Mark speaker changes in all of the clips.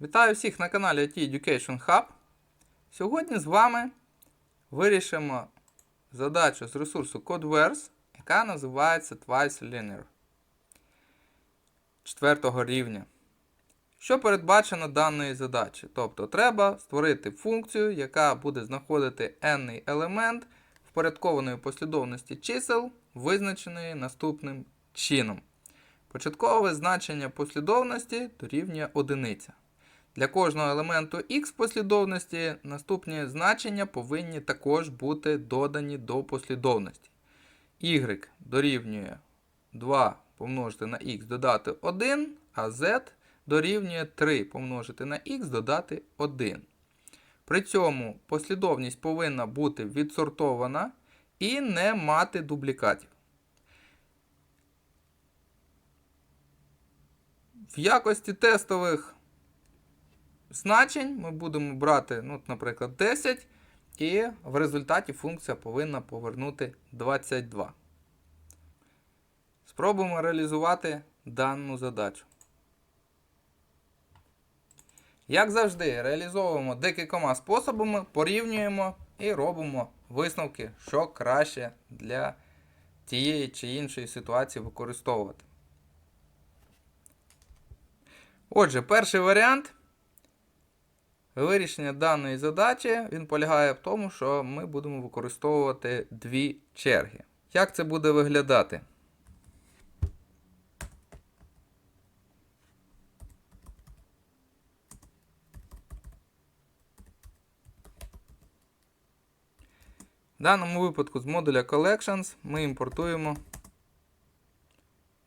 Speaker 1: Вітаю всіх на каналі IT Education Hub. Сьогодні з вами вирішимо задачу з ресурсу CodeVerse, яка називається Twice Linear четвертого рівня. Що передбачено даної задачі? Тобто треба створити функцію, яка буде знаходити n елемент впорядкованої послідовності чисел, визначеної наступним чином. Початкове значення послідовності дорівнює одиниця. Для кожного елементу x послідовності наступні значення повинні також бути додані до послідовності. y дорівнює 2 помножити на x додати 1, а z дорівнює 3 помножити на x додати 1. При цьому послідовність повинна бути відсортована і не мати дублікатів. В якості тестових значень ми будемо брати, ну, наприклад, 10, і в результаті функція повинна повернути 22. Спробуємо реалізувати дану задачу. Як завжди, реалізовуємо декількома способами, порівнюємо і робимо висновки, що краще для тієї чи іншої ситуації використовувати. Отже, перший варіант вирішення даної задачі він полягає в тому, що ми будемо використовувати дві черги. Як це буде виглядати? В даному випадку з модуля Collections ми імпортуємо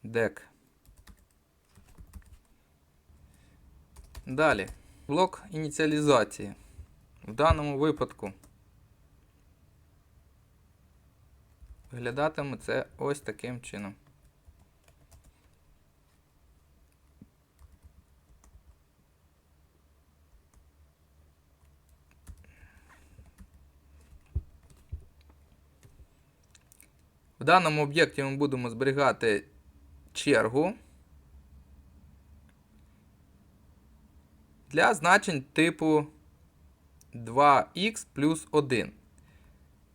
Speaker 1: deck. Далі, блок ініціалізації. В даному випадку виглядатиме це ось таким чином. В даному об'єкті ми будемо зберігати чергу для значень типу 2х плюс 1.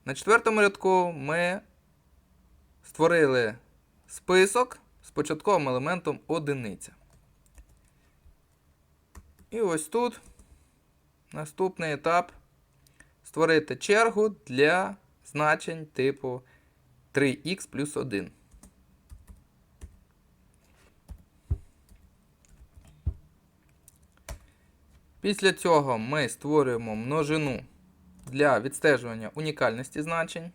Speaker 1: На четвертому рядку ми створили список з початковим елементом одиниця. І ось тут наступний етап створити чергу для значень типу 3х плюс 1. Після цього ми створюємо множину для відстежування унікальності значень.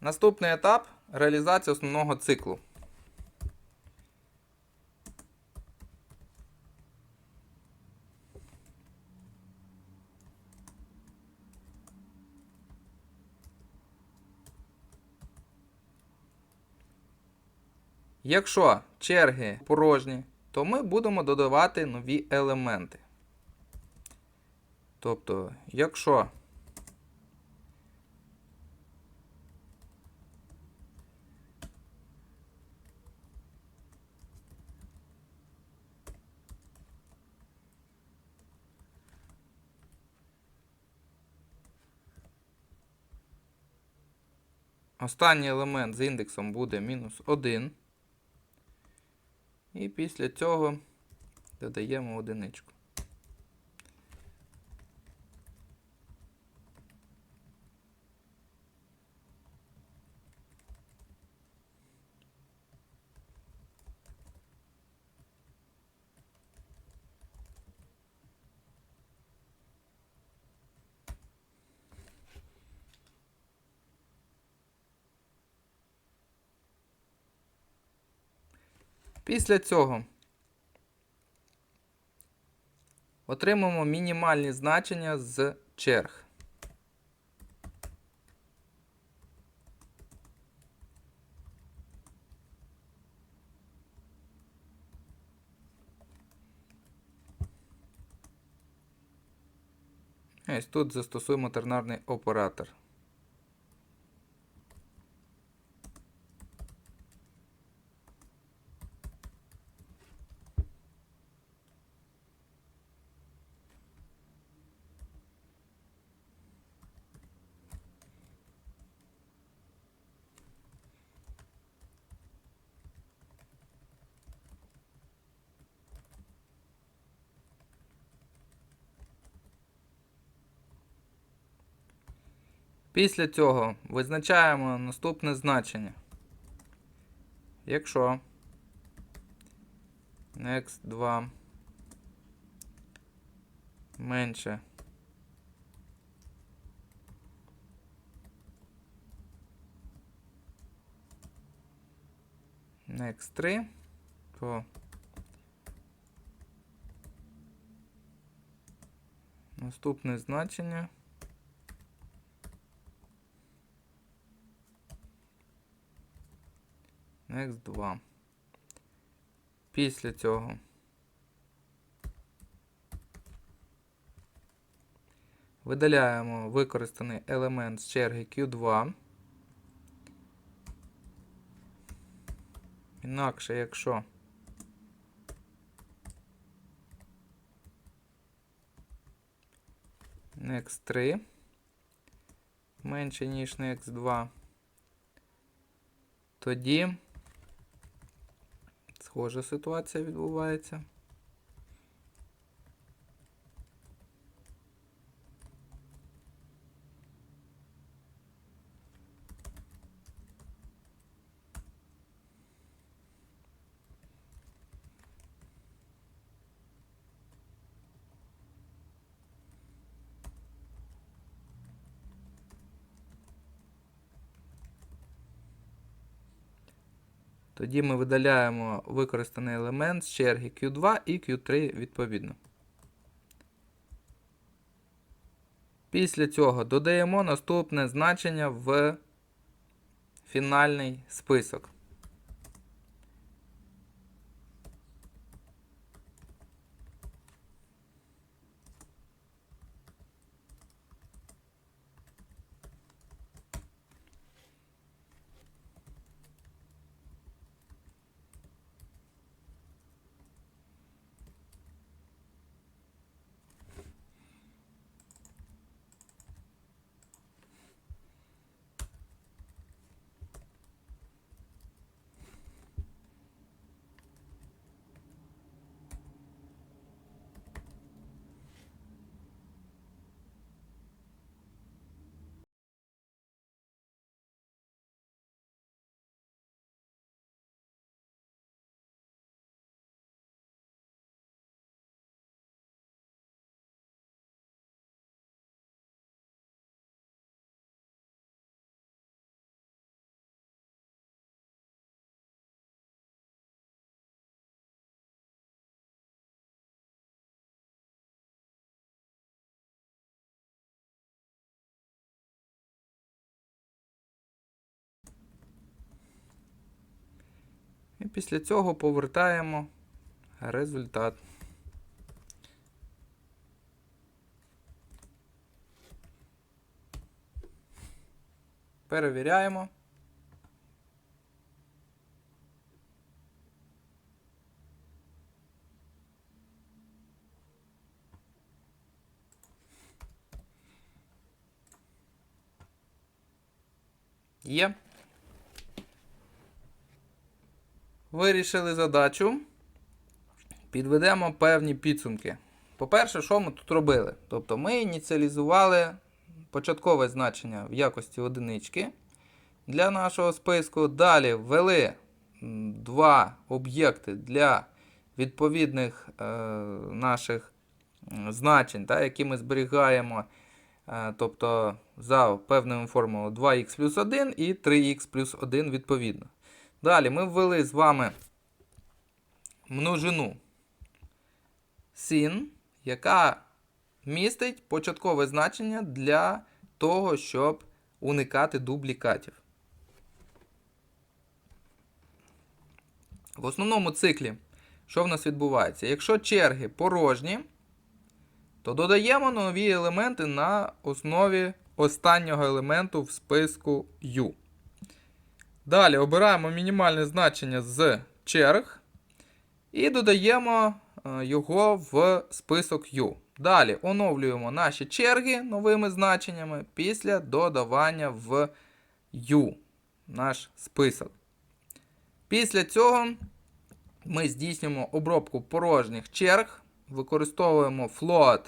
Speaker 1: Наступний етап реалізація основного циклу. Якщо черги порожні, то ми будемо додавати нові елементи. Тобто, якщо останній елемент з індексом буде мінус 1. І після цього додаємо одиничку. Після цього отримаємо мінімальні значення з черг. Ось тут застосуємо тернарний оператор. Після цього визначаємо наступне значення. Якщо next 2 менше next 3, то наступне значення next 2. Після цього видаляємо використаний елемент з черги Q2. Інакше, якщо next 3 менше, ніж next 2, тоді схожа ситуація відбувається. Тоді ми видаляємо використаний елемент з черги Q2 і Q3 відповідно. Після цього додаємо наступне значення в фінальний список. Після цього повертаємо результат. Перевіряємо. Є. Вирішили задачу. Підведемо певні підсумки. По-перше, що ми тут робили? Тобто ми ініціалізували початкове значення в якості одинички для нашого списку. Далі ввели два об'єкти для відповідних е, наших значень, та, які ми зберігаємо. Е, тобто за певною формулою 2х плюс 1 і 3х плюс 1 відповідно. Далі ми ввели з вами множину sin, яка містить початкове значення для того, щоб уникати дублікатів. В основному циклі, що в нас відбувається? Якщо черги порожні, то додаємо нові елементи на основі останнього елементу в списку U. Далі обираємо мінімальне значення з черг і додаємо е, його в список U. Далі оновлюємо наші черги новими значеннями після додавання в U наш список. Після цього ми здійснюємо обробку порожніх черг, використовуємо float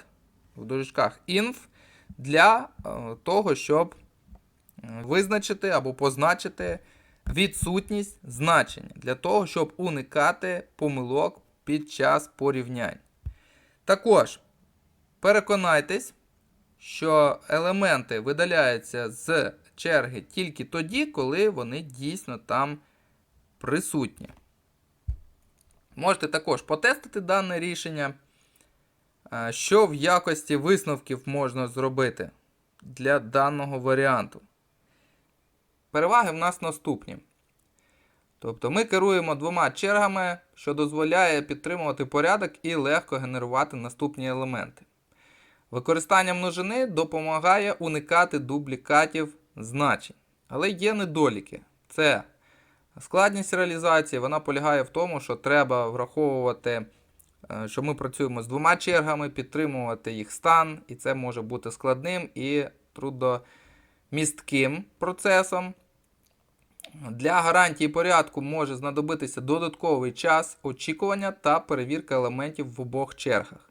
Speaker 1: в дужечках inf для е, того, щоб е, визначити або позначити відсутність значення для того, щоб уникати помилок під час порівнянь. Також переконайтесь, що елементи видаляються з черги тільки тоді, коли вони дійсно там присутні. Можете також потестити дане рішення, е, що в якості висновків можна зробити для даного варіанту. Переваги в нас наступні. Тобто ми керуємо двома чергами, що дозволяє підтримувати порядок і легко генерувати наступні елементи. Використання множини допомагає уникати дублікатів значень. Але є недоліки. Це складність реалізації, вона полягає в тому, що треба враховувати, е, що ми працюємо з двома чергами, підтримувати їх стан, і це може бути складним і трудомістким процесом. Для гарантії порядку може знадобитися додатковий час очікування та перевірка елементів в обох чергах.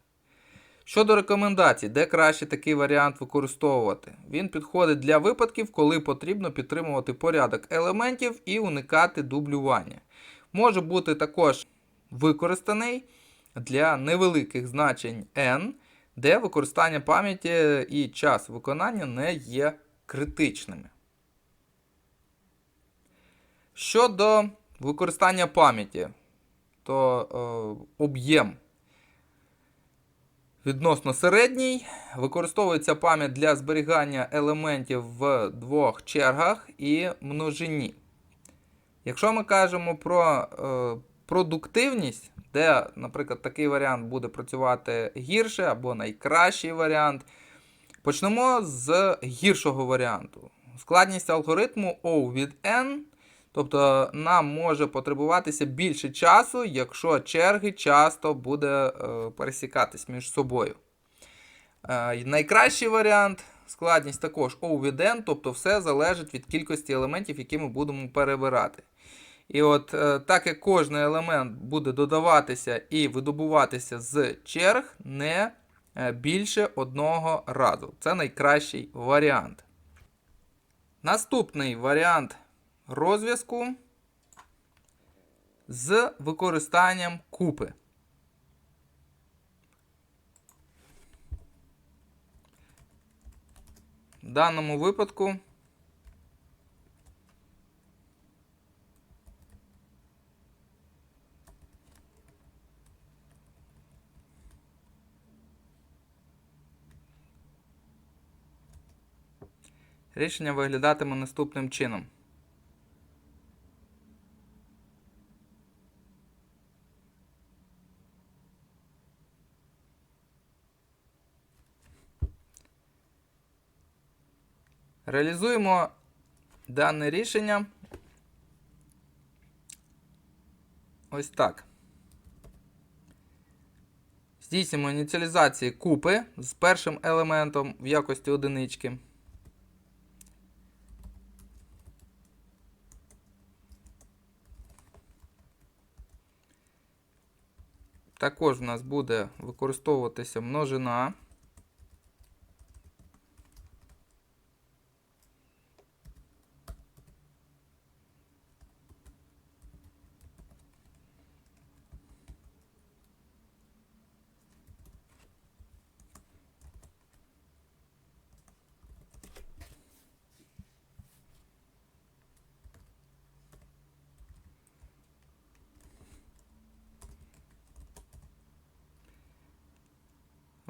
Speaker 1: Щодо рекомендацій, де краще такий варіант використовувати, він підходить для випадків, коли потрібно підтримувати порядок елементів і уникати дублювання. Може бути також використаний для невеликих значень n, де використання пам'яті і час виконання не є критичними. Щодо використання пам'яті, то е, об'єм відносно середній. Використовується пам'ять для зберігання елементів в двох чергах і множині. Якщо ми кажемо про е, продуктивність, де, наприклад, такий варіант буде працювати гірше або найкращий варіант, почнемо з гіршого варіанту. Складність алгоритму O від N. Тобто нам може потребуватися більше часу, якщо черги часто буде е, пересікатись між собою. Е, найкращий варіант складність також O від N, тобто все залежить від кількості елементів, які ми будемо перебирати. І от е, так як кожен елемент буде додаватися і видобуватися з черг не більше одного разу. Це найкращий варіант. Наступний варіант розв'язку з використанням купи. В даному випадку рішення виглядатиме наступним чином. Реалізуємо дане рішення ось так. Здійснюємо ініціалізації купи з першим елементом в якості одинички. Також в нас буде використовуватися множина.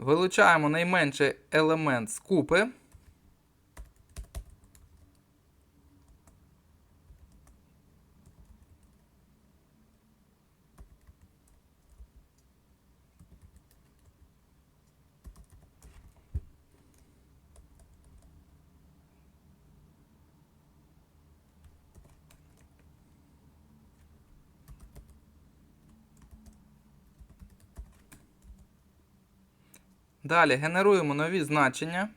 Speaker 1: Вилучаємо найменший елемент з купи. Далі генеруємо нові значення.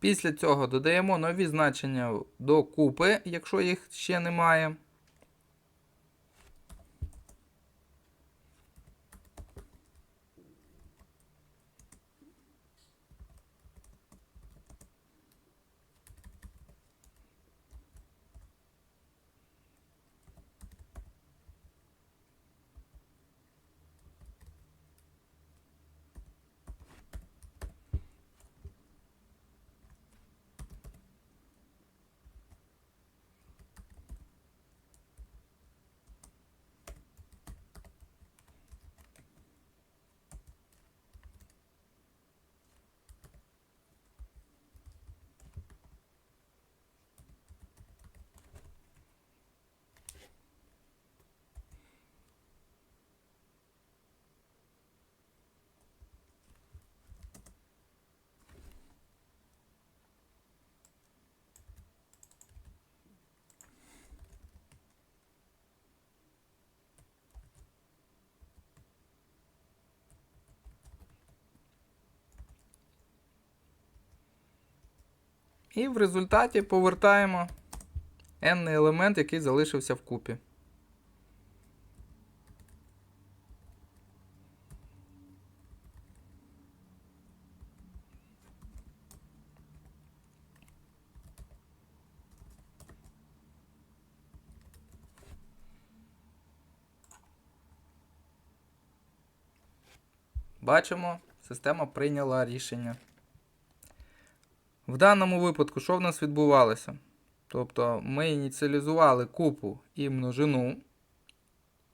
Speaker 1: Після цього додаємо нові значення до купи, якщо їх ще немає. І в результаті повертаємо n елемент, який залишився в купі. Бачимо, система прийняла рішення. В даному випадку, що в нас відбувалося? Тобто ми ініціалізували купу і множину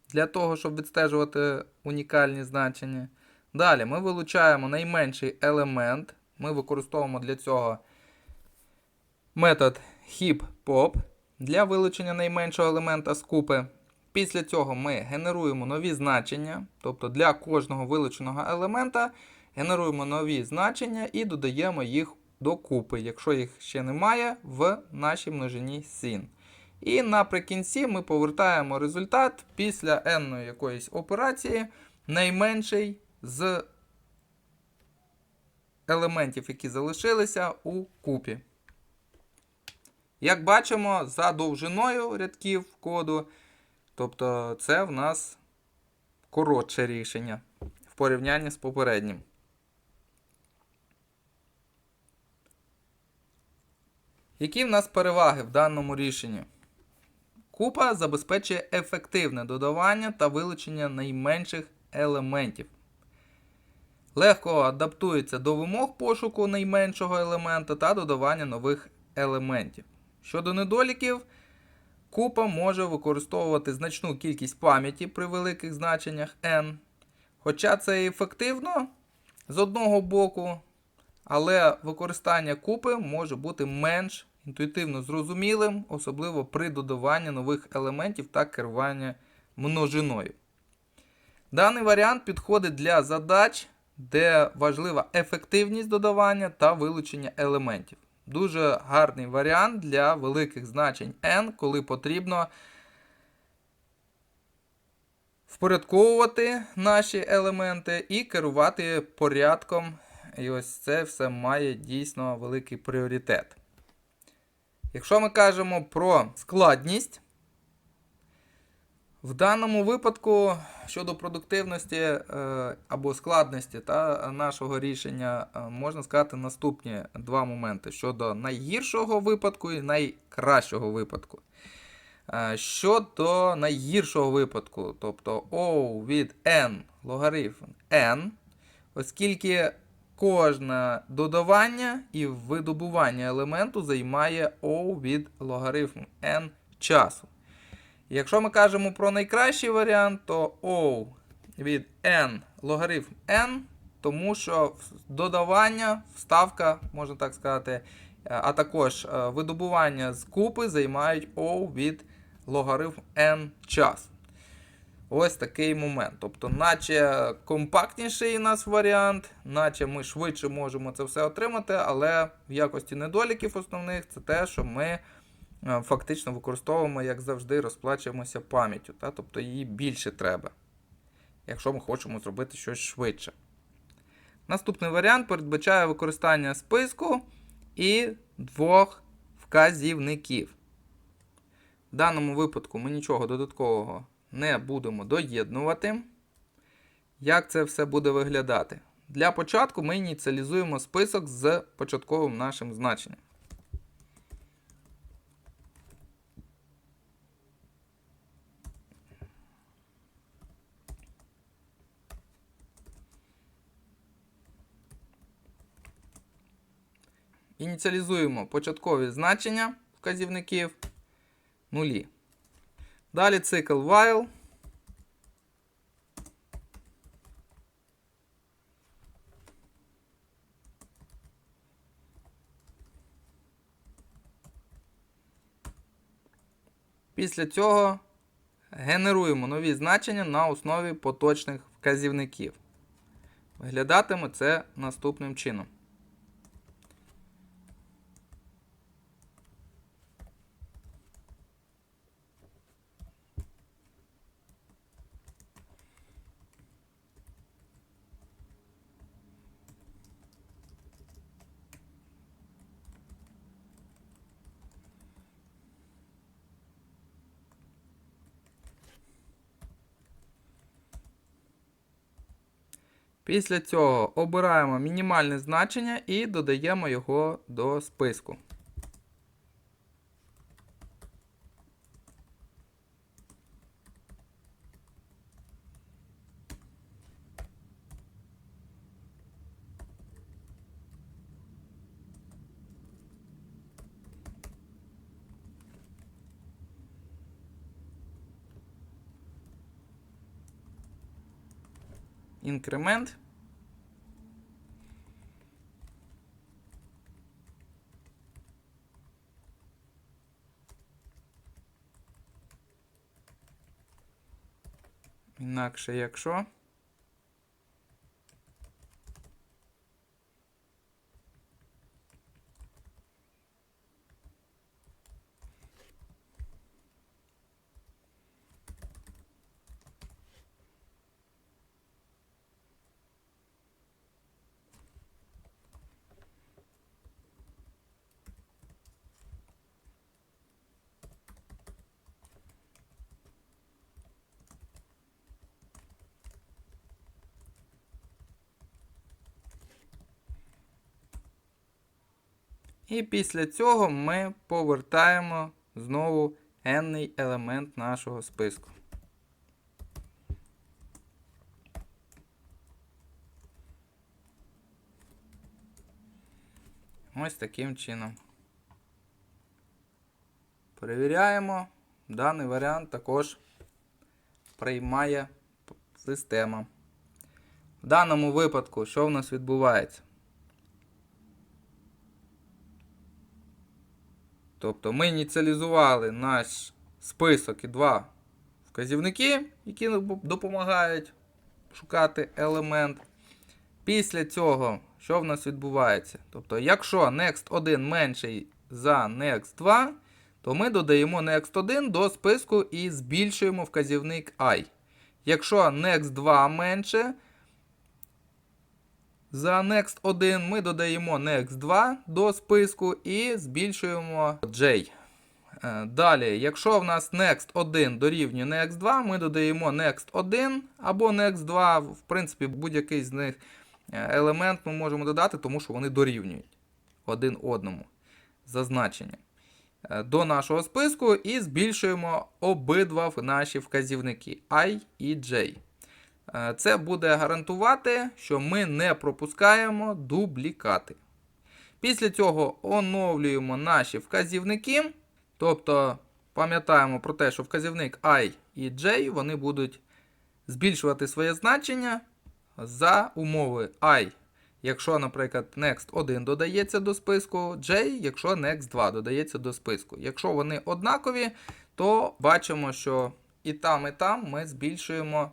Speaker 1: для того, щоб відстежувати унікальні значення. Далі ми вилучаємо найменший елемент. Ми використовуємо для цього метод heap-pop для вилучення найменшого елемента з купи. Після цього ми генеруємо нові значення, тобто для кожного вилученого елемента генеруємо нові значення і додаємо їх до купи, якщо їх ще немає, в нашій множині sin. І наприкінці ми повертаємо результат після n якоїсь операції, найменший з елементів, які залишилися у купі. Як бачимо, за довжиною рядків коду, тобто це в нас коротше рішення в порівнянні з попереднім. Які в нас переваги в даному рішенні? Купа забезпечує ефективне додавання та вилучення найменших елементів. Легко адаптується до вимог пошуку найменшого елемента та додавання нових елементів. Щодо недоліків, купа може використовувати значну кількість пам'яті при великих значеннях n. Хоча це ефективно з одного боку, але використання купи може бути менш інтуїтивно зрозумілим, особливо при додаванні нових елементів та керування множиною. Даний варіант підходить для задач, де важлива ефективність додавання та вилучення елементів. Дуже гарний варіант для великих значень n, коли потрібно впорядковувати наші елементи і керувати порядком. І ось це все має дійсно великий пріоритет. Якщо ми кажемо про складність, в даному випадку щодо продуктивності е, або складності та нашого рішення, е, можна сказати наступні два моменти: щодо найгіршого випадку і найкращого випадку. Е, щодо найгіршого випадку, тобто O від n логарифм n, оскільки кожне додавання і видобування елементу займає O від логарифму n часу. Якщо ми кажемо про найкращий варіант, то O від n логарифм n, тому що додавання, вставка, можна так сказати, а також е, видобування з купи займають O від логарифм n час. Ось такий момент. Тобто, наче компактніший у нас варіант, наче ми швидше можемо це все отримати, але в якості недоліків основних це те, що ми е, фактично використовуємо, як завжди, розплачуємося пам'яттю. Тобто її більше треба, якщо ми хочемо зробити щось швидше. Наступний варіант передбачає використання списку і двох вказівників. В даному випадку ми нічого додаткового не будемо доєднувати. Як це все буде виглядати? Для початку ми ініціалізуємо список з початковим нашим значенням. Ініціалізуємо початкові значення вказівників нулі. Далі цикл while. Після цього генеруємо нові значення на основі поточних вказівників. Виглядатиме це наступним чином. Після цього обираємо мінімальне значення і додаємо його до списку. Інкремент. Інакше якщо. І після цього ми повертаємо знову n елемент нашого списку. Ось таким чином. Перевіряємо. Даний варіант також приймає система. В даному випадку, що в нас відбувається? Тобто ми ініціалізували наш список і два вказівники, які допомагають шукати елемент. Після цього, що в нас відбувається? Тобто, якщо next 1 менший за next 2, то ми додаємо next 1 до списку і збільшуємо вказівник i. Якщо next 2 менше, за next 1 ми додаємо next 2 до списку і збільшуємо J. Е, Далі, якщо в нас next 1 дорівнює next 2, ми додаємо next 1 або next 2, в принципі, будь-який з них е, елемент ми можемо додати, тому що вони дорівнюють один одному за значенням. Е, До нашого списку і збільшуємо обидва наші вказівники I і J. Е, Це буде гарантувати, що ми не пропускаємо дублікати. Після цього оновлюємо наші вказівники. Тобто пам'ятаємо про те, що вказівник I і J вони будуть збільшувати своє значення за умови I. Якщо, наприклад, Next 1 додається до списку, J, якщо Next 2 додається до списку. Якщо вони однакові, то бачимо, що і там, і там ми збільшуємо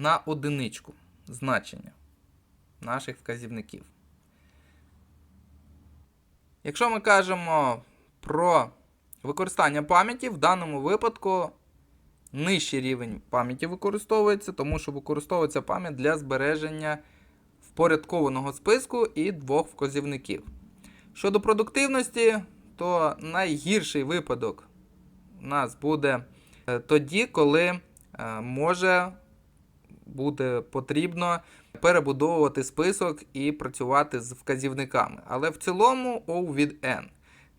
Speaker 1: на одиничку значення наших вказівників. Якщо ми кажемо про використання пам'яті, в даному випадку нижчий рівень пам'яті використовується, тому що використовується пам'ять для збереження впорядкованого списку і двох вказівників. Щодо продуктивності, то найгірший випадок у нас буде е, тоді, коли е, може буде потрібно перебудовувати список і працювати з вказівниками. Але в цілому O від N.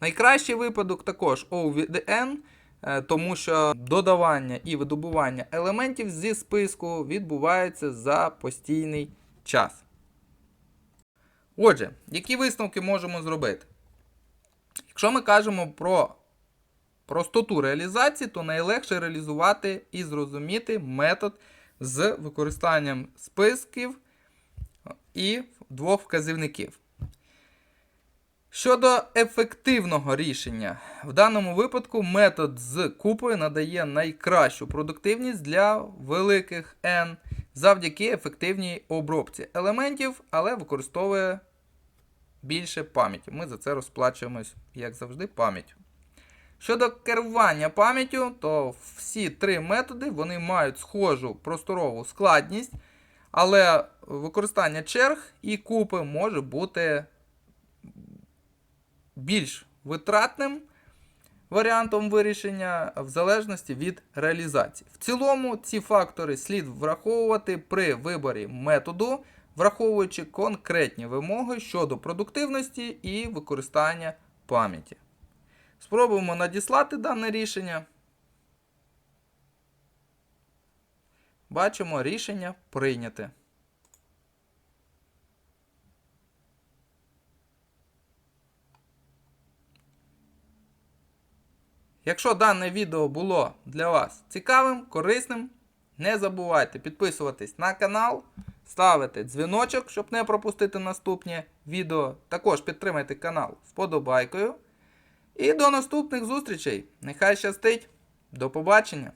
Speaker 1: Найкращий випадок також O від N, е, тому що додавання і видобування елементів зі списку відбувається за постійний час. Отже, які висновки можемо зробити? Якщо ми кажемо про простоту реалізації, то найлегше реалізувати і зрозуміти метод з використанням списків і двох вказівників. Щодо ефективного рішення, в даному випадку метод з купою надає найкращу продуктивність для великих N завдяки ефективній обробці елементів, але використовує більше пам'яті. Ми за це розплачуємось, як завжди, пам'яттю. Щодо керування пам'яттю, то всі три методи вони мають схожу просторову складність, але використання черг і купи може бути більш витратним варіантом вирішення в залежності від реалізації. В цілому ці фактори слід враховувати при виборі методу, враховуючи конкретні вимоги щодо продуктивності і використання пам'яті. Спробуємо надіслати дане рішення. Бачимо рішення прийняте. Якщо дане відео було для вас цікавим, корисним, не забувайте підписуватись на канал, ставити дзвіночок, щоб не пропустити наступні відео. Також підтримайте канал вподобайкою. І до наступних зустрічей. Нехай щастить. До побачення!